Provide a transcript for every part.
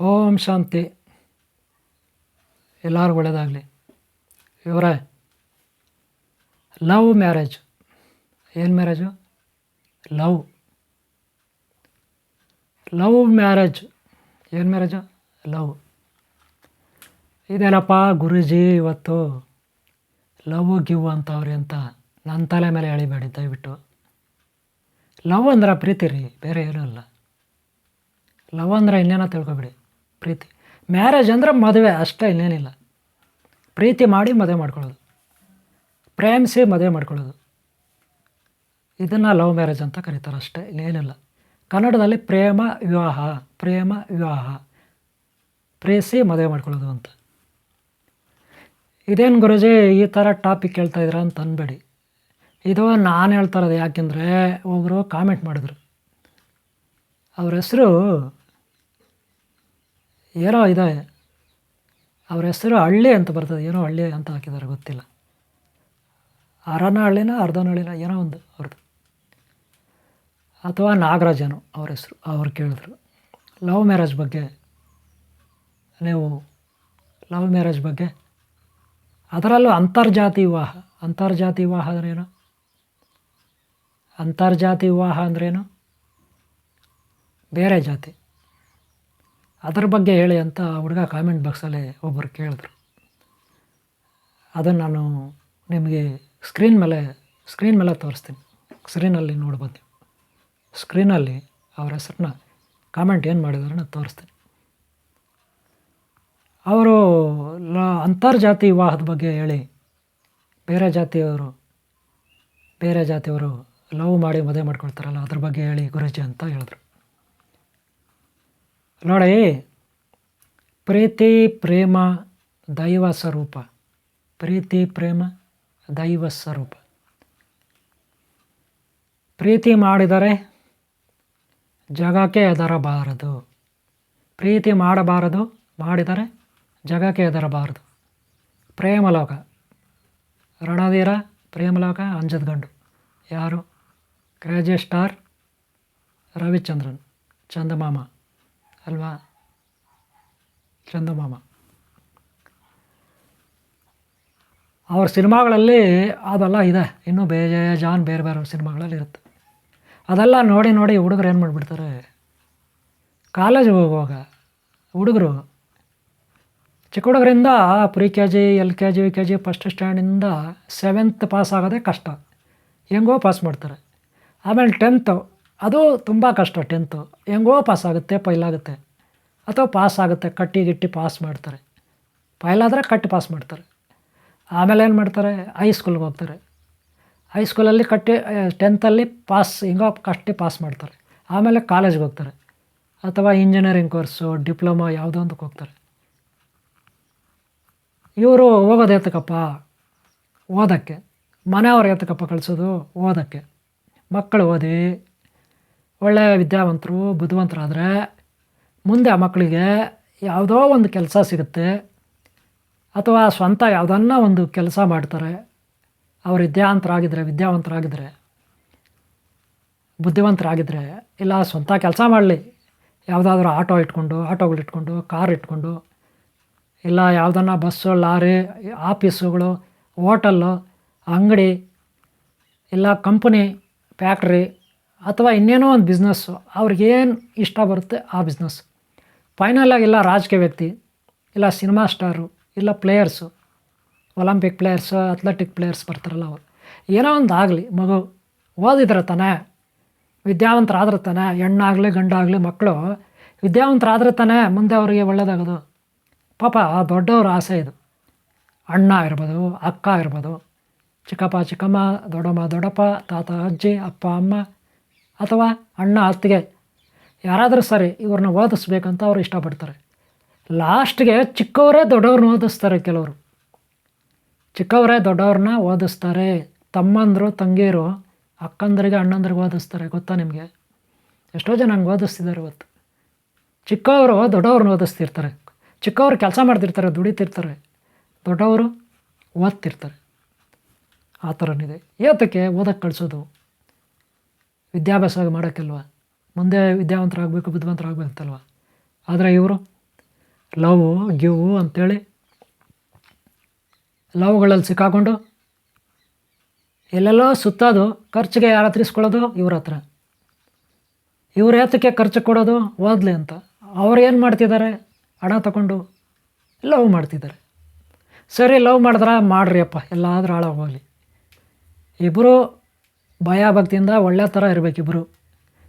ಓಂ ಶಾಂತಿ. ಎಲ್ಲರಿಗೂ ಒಳ್ಳೆಯದಾಗಲಿ ಇವರ, ಲವ್ ಮ್ಯಾರೇಜ್. ಏನು ಮ್ಯಾರೇಜು? ಲವ್. Love marriage. ಏನು ಮ್ಯಾರೇಜು? ಲವ್. ಇದೇನಪ್ಪ ಗುರುಜಿ ಇವತ್ತು? ಲವ್ ಗಿವ್ ಅಂತವ್ರಿ ಅಂತ ನನ್ನ ತಲೆ ಮೇಲೆ ಎಳಿಬೇಡಿ, ದಯವಿಟ್ಟು. ಲವ್ ಅಂದ್ರೆ ಪ್ರೀತಿ ರೀ, ಬೇರೆ ಏನೂ ಅಲ್ಲ. ಲವ್ ಅಂದ್ರೆ ಇನ್ನೇನೋ ತಿಳ್ಕೊಬೇಡಿ. ಪ್ರೀತಿ. ಮ್ಯಾರೇಜ್ ಅಂದರೆ ಮದುವೆ, ಅಷ್ಟೇ, ಇನ್ನೇನಿಲ್ಲ. ಪ್ರೀತಿ ಮಾಡಿ ಮದುವೆ ಮಾಡ್ಕೊಳ್ಳೋದು. ಪ್ರೇಮಿಸಿ ಮದುವೆ ಮಾಡ್ಕೊಳ್ಳೋದು. ಇದನ್ನು ಲವ್ ಮ್ಯಾರೇಜ್ ಅಂತ ಕರೀತಾರೆ ಅಷ್ಟೇ, ಇನ್ನೇನಿಲ್ಲ. ಕನ್ನಡದಲ್ಲಿ ಪ್ರೇಮ, ವಿವಾಹ ಪ್ರೇಮ, ವಿವಾಹ. ಪ್ರೇಸಿ ಮದುವೆ ಮಾಡ್ಕೊಳ್ಳೋದು ಅಂತ. ಇದೇನು ಗುರುಜಿ ಈ ಥರ ಟಾಪಿಕ್ ಹೇಳ್ತಾ ಇದ್ದೀರಾ ಅಂತ ಅನ್ಬೇಡಿ. ಇದು ನಾನು ಹೇಳ್ತಾ ಇರೋದು ಯಾಕೆಂದರೆ ಒಬ್ಬರು ಕಾಮೆಂಟ್ ಮಾಡಿದ್ರು. ಅವ್ರ ಹೆಸರು ಏನೋ ಇದೆ. ಅವ್ರ ಹೆಸರು ಹಳ್ಳಿ ಅಂತ ಬರ್ತದೆ. ಏನೋ ಹಳ್ಳಿ ಅಂತ ಹಾಕಿದ್ದಾರೆ, ಗೊತ್ತಿಲ್ಲ. ಅರನ ಹಳ್ಳಿನ ಅರ್ಧನ ಹಳ್ಳಿನ ಏನೋ ಒಂದು ಅವ್ರದ್ದು. ಅಥವಾ ನಾಗರಾಜನು ಅವ್ರ ಹೆಸರು, ಅವ್ರು ಕೇಳಿದ್ರು. ಲವ್ ಮ್ಯಾರೇಜ್ ಬಗ್ಗೆ ನೀವು, ಲವ್ ಮ್ಯಾರೇಜ್ ಬಗ್ಗೆ ಅದರಲ್ಲೂ ಅಂತರ್ಜಾತಿ ವಿವಾಹ. ಅಂತರ್ಜಾತಿ ವಿವಾಹ ಅಂದ್ರೇನು ಅಂತರ್ಜಾತಿ ವಿವಾಹ ಅಂದ್ರೇನು ಬೇರೆ ಜಾತಿ. ಅದ್ರ ಬಗ್ಗೆ ಹೇಳಿ ಅಂತ ಹುಡುಗ ಕಾಮೆಂಟ್ ಬಾಕ್ಸಲ್ಲಿ ಒಬ್ಬರು ಕೇಳಿದ್ರು. ಅದನ್ನು ನಾನು ನಿಮಗೆ ಸ್ಕ್ರೀನ್ ಮೇಲೆ ಸ್ಕ್ರೀನ್ ಮೇಲೆ ತೋರಿಸ್ತೀನಿ. ಸ್ಕ್ರೀನಲ್ಲಿ ನೋಡ್ಬೋದು ನೀವು. ಸ್ಕ್ರೀನಲ್ಲಿ ಅವ್ರ ಹೆಸ್ರನ್ನ ಕಾಮೆಂಟ್ ಏನು ಮಾಡಿದಾರೆ ನಾನು ತೋರಿಸ್ತೀನಿ. ಅವರು ಲ, ಅಂತರ್ಜಾತಿ ವಿವಾಹದ ಬಗ್ಗೆ ಹೇಳಿ, ಬೇರೆ ಜಾತಿಯವರು ಬೇರೆ ಜಾತಿಯವರು ಲವ್ ಮಾಡಿ ಮದುವೆ ಮಾಡ್ಕೊಳ್ತಾರಲ್ಲ ಅದ್ರ ಬಗ್ಗೆ ಹೇಳಿ ಗುರುಜಿ ಅಂತ ಹೇಳಿದ್ರು. ನೋಡಿ, ಪ್ರೀತಿ, ಪ್ರೇಮ, ದೈವ ಸ್ವರೂಪ. ಪ್ರೀತಿ, ಪ್ರೇಮ, ದೈವ ಸ್ವರೂಪ. ಪ್ರೀತಿ ಮಾಡಿದರೆ ಜಗಕ್ಕೆ ಎದರಬಾರದು ಪ್ರೀತಿ ಮಾಡಬಾರದು, ಮಾಡಿದರೆ ಜಗಕ್ಕೆ ಎದರಬಾರದು ಪ್ರೇಮಲೋಕ. ರಣಧೀರ ಪ್ರೇಮಲೋಕ, ಅಂಜದ್ ಗಂಡು. ಯಾರು? Crazy star Ravichandran, Chandamama. ಅಲ್ವಾ? ಚಂದಮಾಮ. ಅವ್ರ ಸಿನಿಮಾಗಳಲ್ಲಿ ಅದೆಲ್ಲ ಇದೆ. ಇನ್ನೂ ಬೇಜಾನ್ ಬೇರೆ ಬೇರೆ ಸಿನಿಮಾಗಳಲ್ಲಿ ಇರುತ್ತೆ. ಅದೆಲ್ಲ ನೋಡಿ ನೋಡಿ ಹುಡುಗರು ಏನು ಮಾಡಿಬಿಡ್ತಾರೆ? ಕಾಲೇಜಿಗೆ ಹೋಗುವಾಗ ಹುಡುಗರು ಚಿಕ್ಕ ಹುಡುಗರಿಂದ pre K G L K G U K G first ಸ್ಟ್ಯಾಂಡಿಂದ seventh pass ಆಗೋದೇ ಕಷ್ಟ. ಹೆಂಗೋ ಪಾಸ್ ಮಾಡ್ತಾರೆ. ಆಮೇಲೆ ಟೆಂತು ಅದು ತುಂಬ ಕಷ್ಟ ಟೆಂತು. ಹೆಂಗೋ ಪಾಸ್ ಆಗುತ್ತೆ ಫೈಲ್ ಆಗುತ್ತೆ. ಅಥವಾ ಪಾಸ್ ಆಗುತ್ತೆ, ಕಟ್ಟಿ ಗಿಟ್ಟಿ ಪಾಸ್ ಮಾಡ್ತಾರೆ. ಫೈಲ್ ಆದರೆ ಕಟ್ಟಿ ಪಾಸ್ ಮಾಡ್ತಾರೆ. ಆಮೇಲೆ ಏನು ಮಾಡ್ತಾರೆ? ಹೈಸ್ಕೂಲ್ಗೆ ಹೋಗ್ತಾರೆ. ಹೈಸ್ಕೂಲಲ್ಲಿ ಕಟ್ಟಿ ಟೆಂತಲ್ಲಿ ಪಾಸ್ ಹಿಂಗೋ ಕಟ್ಟಿ ಪಾಸ್ ಮಾಡ್ತಾರೆ. ಆಮೇಲೆ ಕಾಲೇಜ್ಗೆ ಹೋಗ್ತಾರೆ. ಅಥವಾ ಇಂಜಿನಿಯರಿಂಗ್ ಕೋರ್ಸು ಡಿಪ್ಲೊಮಾ ಯಾವುದೋ ಒಂದಕ್ಕೆ ಹೋಗ್ತಾರೆ. ಇವರು ಹೋಗೋದು ಎತ್ತಕಪ್ಪ ಓದೋಕ್ಕೆ. ಮನೆಯವ್ರು ಎತ್ತಕಪ್ಪ ಕಳಿಸೋದು? ಓದೋಕ್ಕೆ. ಮಕ್ಕಳು ಓದಿ ಒಳ್ಳೆಯ ವಿದ್ಯಾವಂತರು, ಬುದ್ಧಿವಂತರಾದರೆ ಮುಂದೆ ಆ ಮಕ್ಕಳಿಗೆ ಯಾವುದೋ ಒಂದು ಕೆಲಸ ಸಿಗುತ್ತೆ. ಅಥವಾ ಸ್ವಂತ ಯಾವುದನ್ನ ಒಂದು ಕೆಲಸ ಮಾಡ್ತಾರೆ. ಅವರು ವಿದ್ಯಾಂತರಾಗಿದ್ದರೆ ವಿದ್ಯಾವಂತರಾಗಿದ್ದರೆ ಬುದ್ಧಿವಂತರಾಗಿದ್ದರೆ ಇಲ್ಲ ಸ್ವಂತ ಕೆಲಸ ಮಾಡಲಿ. ಯಾವುದಾದ್ರೂ ಆಟೋ ಇಟ್ಕೊಂಡು ಆಟೋಗಳು ಇಟ್ಕೊಂಡು ಕಾರ್ ಇಟ್ಕೊಂಡು, ಇಲ್ಲ ಯಾವುದನ್ನ ಬಸ್ಸು, ಲಾರಿ, ಆಫೀಸುಗಳು, ಹೋಟಲ್ಲು, ಅಂಗಡಿ, ಇಲ್ಲ ಕಂಪನಿ, ಫ್ಯಾಕ್ಟ್ರಿ ಅಥವಾ ಇನ್ನೇನೋ ಒಂದು ಬಿಸ್ನೆಸ್ಸು ಅವ್ರಿಗೇನು ಇಷ್ಟ ಬರುತ್ತೆ ಆ ಬಿಸ್ನೆಸ್ ಫೈನಲಾಗಿ ಇಲ್ಲ ರಾಜಕೀಯ ವ್ಯಕ್ತಿ, ಇಲ್ಲ ಸಿನಿಮಾ ಸ್ಟಾರು ಇಲ್ಲ players olympic players athletic players ಬರ್ತಾರಲ್ಲ ಅವರು. ಏನೋ ಒಂದು ಆಗಲಿ, ಮಗು ಓದಿದ್ರೆ ತಾನೇ, ವಿದ್ಯಾವಂತರಾದ್ರೆ ತಾನೇ, ಹೆಣ್ಣಾಗಲಿ, ಗಂಡಾಗಲಿ, ಮಕ್ಕಳು ವಿದ್ಯಾವಂತರಾದ್ರೆ ತಾನೆ ಮುಂದೆ ಅವರಿಗೆ ಒಳ್ಳೆಯದಾಗೋದು ಪಾಪ ದೊಡ್ಡವ್ರ ಆಸೆ ಇದು. ಅಣ್ಣ ಇರ್ಬೋದು, ಅಕ್ಕ ಇರ್ಬೋದು, ಚಿಕ್ಕಪ್ಪ, ಚಿಕ್ಕಮ್ಮ, ದೊಡ್ಡಮ್ಮ, ದೊಡ್ಡಪ್ಪ, ತಾತ, ಅಜ್ಜಿ, ಅಪ್ಪ, ಅಮ್ಮ ಅಥವಾ ಅಣ್ಣ ಅತ್ತಿಗೆ ಯಾರಾದರೂ ಸರಿ ಇವ್ರನ್ನ ಓದಿಸ್ಬೇಕಂತ ಅವರು ಇಷ್ಟಪಡ್ತಾರೆ. ಲಾಸ್ಟ್ಗೆ ಚಿಕ್ಕವರೇ ದೊಡ್ಡವ್ರನ್ನ ಓದಿಸ್ತಾರೆ ಕೆಲವರು. ಚಿಕ್ಕವರೇ ದೊಡ್ಡವ್ರನ್ನ ಓದಿಸ್ತಾರೆ. ತಮ್ಮಂದರು, ತಂಗಿಯರು, ಅಕ್ಕಂದರಿಗೆ, ಅಣ್ಣಂದ್ರಿಗೆ ಓದಿಸ್ತಾರೆ ಗೊತ್ತಾ ನಿಮಗೆ? ಎಷ್ಟೋ ಜನ ಹಂಗೆ ಓದಿಸ್ತಿದ್ದಾರೆ ಇವತ್ತು. ಚಿಕ್ಕವರು ದೊಡ್ಡವ್ರನ್ನ ಓದಿಸ್ತಿರ್ತಾರೆ. ಚಿಕ್ಕವರು ಕೆಲಸ ಮಾಡ್ತಿರ್ತಾರೆ, ದುಡಿತಿರ್ತಾರೆ. ದೊಡ್ಡವರು ಓದ್ತಿರ್ತಾರೆ. ಆ ಥರನಿದೆ. ಏತಕ್ಕೆ ಓದಕ್ಕೆ ಕಳಿಸೋದು. ವಿದ್ಯಾಭ್ಯಾಸ ಮಾಡೋಕ್ಕಲ್ವ? ಮುಂದೆ ವಿದ್ಯಾವಂತರಾಗಬೇಕು, ಬುದ್ಧಿವಂತರಾಗಬೇಕಂತಲ್ವ? ಆದರೆ ಇವರು, ಲವ್, ಗಿವ್ ಅಂಥೇಳಿ ಲವ್ಗಳಲ್ಲಿ ಸಿಕ್ಕಾಕೊಂಡು ಎಲ್ಲೆಲ್ಲೋ ಸುತ್ತೋದು, ಖರ್ಚಿಗೆ ಯಾರ ಹತ್ರ ಇಸ್ಕೊಳ್ಳೋದು ಇವ್ರ ಹತ್ರ. ಇವ್ರ ಏತಕ್ಕೆ ಖರ್ಚು ಕೊಡೋದು ಓದಲಿ ಅಂತ. ಅವ್ರು ಏನು ಮಾಡ್ತಿದ್ದಾರೆ? ಹಣ ತಗೊಂಡು ಲವ್ ಮಾಡ್ತಿದ್ದಾರೆ. ಸರಿ, ಲವ್ ಮಾಡಿದ್ರೆ ಮಾಡ್ರಿ ಅಪ್ಪ, ಎಲ್ಲಾದರೂ ಹಾಳಾಗೋಗಲಿ. ಇಬ್ಬರು ಭಯ ಭಕ್ತಿಯಿಂದ ಒಳ್ಳೆ ಥರ ಇರಬೇಕಿಬ್ಬರು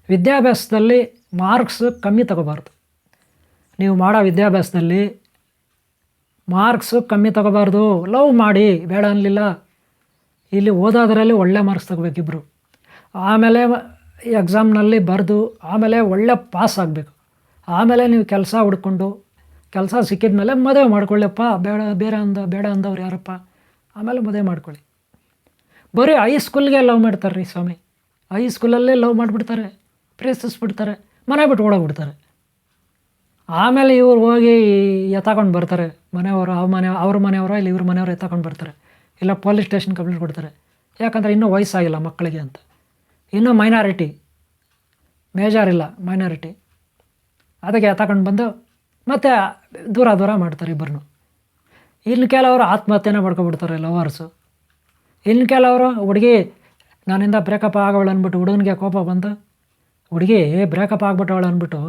ವಿದ್ಯಾಭ್ಯಾಸದಲ್ಲಿ ಮಾರ್ಕ್ಸ್ ಕಮ್ಮಿ ತಗೋಬಾರ್ದು. ನೀವು ಮಾಡೋ ವಿದ್ಯಾಭ್ಯಾಸದಲ್ಲಿ ಮಾರ್ಕ್ಸು ಕಮ್ಮಿ ತಗೋಬಾರ್ದು. ಲವ್ ಮಾಡಿ, ಬೇಡ ಅನ್ನಲಿಲ್ಲ ಇಲ್ಲಿ ಓದೋದ್ರಲ್ಲಿ ಒಳ್ಳೆ ಮಾರ್ಕ್ಸ್ ತಗೋಬೇಕಿಬ್ಬರು ಆಮೇಲೆ ಎಕ್ಸಾಮ್ನಲ್ಲಿ ಬರೆದು, ಆಮೇಲೆ ಒಳ್ಳೆ ಪಾಸ್ ಆಗಬೇಕು. ಆಮೇಲೆ ನೀವು ಕೆಲಸ ಹುಡ್ಕೊಂಡು, ಕೆಲಸ ಸಿಕ್ಕಿದ ಮೇಲೆ ಮದುವೆ ಮಾಡ್ಕೊಳ್ಳಿಪ್ಪ ಬೇಡ, ಬೇರೆ ಅಂದ, ಬೇಡ ಅಂದವ್ರು ಯಾರಪ್ಪ? ಆಮೇಲೆ ಮದುವೆ ಮಾಡ್ಕೊಳ್ಳಿ. ಬರೀ ಹೈಸ್ಕೂಲ್ಗೆ ಲವ್ ಮಾಡ್ತಾರೆ ರೀ ಸ್ವಾಮಿ. ಹೈಸ್ಕೂಲಲ್ಲೇ ಲವ್ ಮಾಡಿಬಿಡ್ತಾರೆ ಪ್ರೇಸಿಸ್ಬಿಡ್ತಾರೆ ಮನೆ ಬಿಟ್ಟು ಓಡೋಗ್ಬಿಡ್ತಾರೆ. ಆಮೇಲೆ ಇವ್ರು ಹೋಗಿ ಎತ್ತಾಕೊಂಡು ಬರ್ತಾರೆ, ಮನೆಯವರು, ಅವ್ರ ಮನೆ, ಅವ್ರ ಮನೆಯವರು ಇಲ್ಲಿ ಇವ್ರ ಮನೆಯವರು ಎತ್ತಾಕೊಂಡು ಬರ್ತಾರೆ. ಇಲ್ಲ ಪೊಲೀಸ್ ಸ್ಟೇಷನ್ ಕಂಪ್ಲೇಂಟ್ ಕೊಡ್ತಾರೆ. ಯಾಕಂದರೆ ಇನ್ನೂ ವಯಸ್ಸಾಗಿಲ್ಲ ಮಕ್ಕಳಿಗೆ ಅಂತ. ಇನ್ನೂ ಮೈನಾರಿಟಿ ಮೇಜರ್ ಇಲ್ಲ ಮೈನಾರಿಟಿ ಅದಕ್ಕೆ ಎತ್ತಾಕೊಂಡು ಬಂದು ಮತ್ತೆ ದೂರ ದೂರ ಮಾಡ್ತಾರೆ ಇಬ್ಬರನ್ನು. ಇನ್ನು ಕೆಲವರು ಆತ್ಮಹತ್ಯೆನೇ ಮಾಡ್ಕೊಬಿಡ್ತಾರೆ ಲವರ್ಸು ಇನ್ನು ಕೆಲವರು ಹುಡುಗಿ ನನ್ನಿಂದ ಬ್ರೇಕಪ್ ಆಗೋಳು ಅಂದ್ಬಿಟ್ಟು ಹುಡುಗನಿಗೆ ಕೋಪ ಬಂತು. ಹುಡುಗಿ ಬ್ರೇಕಪ್ ಆಗ್ಬಿಟ್ಟವಳು ಅಂದ್ಬಿಟ್ಟು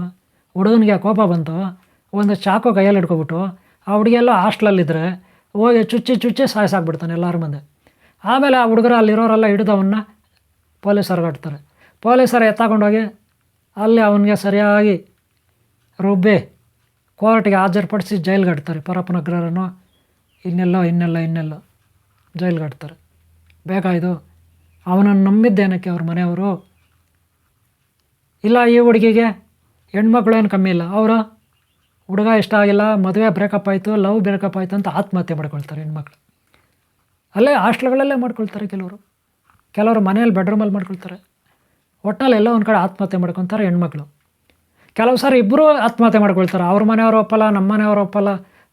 ಹುಡುಗನಿಗೆ ಕೋಪ ಬಂತು. ಒಂದು ಚಾಕು ಕೈಯಲ್ಲಿ ಹಿಡ್ಕೊಬಿಟ್ಟು ಆ ಹುಡುಗಿಯೆಲ್ಲ ಹಾಸ್ಟ್ಲಲ್ಲಿದ್ದರೆ ಹೋಗಿ ಚುಚ್ಚಿ ಚುಚ್ಚಿ ಸಾಯಿಸಾಕ್ಬಿಡ್ತಾನೆ ಎಲ್ಲರ ಮುಂದೆ. ಆಮೇಲೆ ಆ ಹುಡುಗರು ಅಲ್ಲಿರೋರೆಲ್ಲ ಹಿಡಿದವನ್ನ ಪೊಲೀಸರು ಕಟ್ತಾರೆ. ಪೊಲೀಸರು ಎತ್ತಾಕೊಂಡೋಗಿ ಅಲ್ಲಿ ಅವನಿಗೆ ಸರಿಯಾಗಿ ರುಬ್ಬಿ ಕೋರ್ಟ್ಗೆ ಹಾಜರುಪಡಿಸಿ ಜೈಲ್ಗೆ ಕಟ್ತಾರೆ. ಪರಪ್ಪನಗ್ರರನ್ನು ಇನ್ನೆಲ್ಲೋ ಇನ್ನೆಲ್ಲ ಇನ್ನೆಲ್ಲೋ ಜೈಲ್ಗೆ ಕಟ್ತಾರೆ. ಬೇಕಾಯಿತು ಅವನನ್ನು ನಂಬಿದ್ದೇನಕ್ಕೆ ಅವ್ರ ಮನೆಯವರು? ಇಲ್ಲ, ಈ ಹುಡುಗಿಗೆ ಹೆಣ್ಮಕ್ಳು ಏನು ಕಮ್ಮಿ ಇಲ್ಲ. ಅವರು ಹುಡುಗ ಇಷ್ಟ ಆಗಿಲ್ಲ, ಮದುವೆ ಬ್ರೇಕಪ್ ಆಯಿತು ಲವ್ ಬ್ರೇಕಪ್ ಆಯಿತು ಅಂತ ಆತ್ಮಹತ್ಯೆ ಮಾಡ್ಕೊಳ್ತಾರೆ ಹೆಣ್ಮಕ್ಳು. ಅಲ್ಲೇ ಹಾಸ್ಟ್ಲ್ಗಳಲ್ಲೇ ಮಾಡ್ಕೊಳ್ತಾರೆ ಕೆಲವರು. ಕೆಲವರು ಮನೆಯಲ್ಲಿ ಬೆಡ್ರೂಮಲ್ಲಿ ಮಾಡ್ಕೊಳ್ತಾರೆ. ಒಟ್ಟಲ್ಲಿ ಎಲ್ಲ ಒಂದು ಕಡೆ ಆತ್ಮಹತ್ಯೆ ಮಾಡ್ಕೊತಾರೆ ಹೆಣ್ಮಕ್ಳು. ಕೆಲವು ಸಾರಿ ಇಬ್ಬರೂ ಆತ್ಮಹತ್ಯೆ ಮಾಡ್ಕೊಳ್ತಾರೆ. ಅವ್ರ ಮನೆಯವರು ಒಪ್ಪಲ್ಲ, ನಮ್ಮ ಮನೆಯವರು ಒಪ್ಪಲ್ಲ.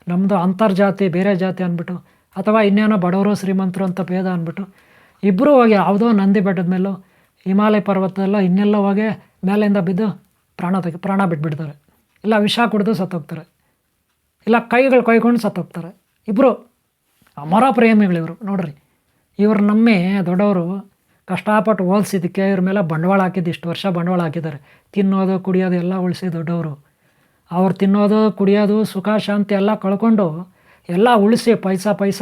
ನಮ್ಮದು ಅಂತರ್ಜಾತಿ, ಬೇರೆ ಜಾತಿ ಅಂದ್ಬಿಟ್ಟು ಅಥವಾ ಇನ್ನೇನೋ ಬಡವರು ಶ್ರೀಮಂತರು ಅಂತ ಭೇದ ಅಂದ್ಬಿಟ್ಟು ಇಬ್ಬರೂ ಹೋಗಿ ಯಾವುದೋ ನಂದಿ ಬೆಟ್ಟದ ಮೇಲೋ ಹಿಮಾಲಯ ಪರ್ವತದಲ್ಲೋ ಇನ್ನೆಲ್ಲ ಹೋಗಿ ಮೇಲಿಂದ ಬಿದ್ದು ಪ್ರಾಣ ತೆಗೆ, ಪ್ರಾಣ ಬಿಟ್ಬಿಡ್ತಾರೆ. ಇಲ್ಲ ವಿಷ ಕುಡಿದು ಸತ್ತೋಗ್ತಾರೆ. ಇಲ್ಲ ಕೈಗಳು ಕೊಯ್ಕೊಂಡು ಸತ್ತೋಗ್ತಾರೆ. ಇಬ್ಬರು ಅಮರ ಪ್ರೇಮಿಗಳು ಇವರು, ನೋಡ್ರಿ. ಇವ್ರು ನಮ್ಮಿ ದೊಡ್ಡವರು, ಕಷ್ಟಪಟ್ಟು ಓದಿಸಿದ್ದಕ್ಕೆ ಇವ್ರ ಮೇಲೆ ಬಂಡವಾಳ ಹಾಕಿದ್ದು, ಇಷ್ಟು ವರ್ಷ ಬಂಡವಾಳ ಹಾಕಿದ್ದಾರೆ. ತಿನ್ನೋದು, ಕುಡಿಯೋದು ಎಲ್ಲ ಉಳಿಸಿ ದೊಡ್ಡವರು. ಅವ್ರು ತಿನ್ನೋದು, ಕುಡಿಯೋದು, ಸುಖ, ಶಾಂತಿ ಎಲ್ಲ ಕಳ್ಕೊಂಡು ಎಲ್ಲ ಉಳಿಸಿ ಪೈಸ ಪೈಸ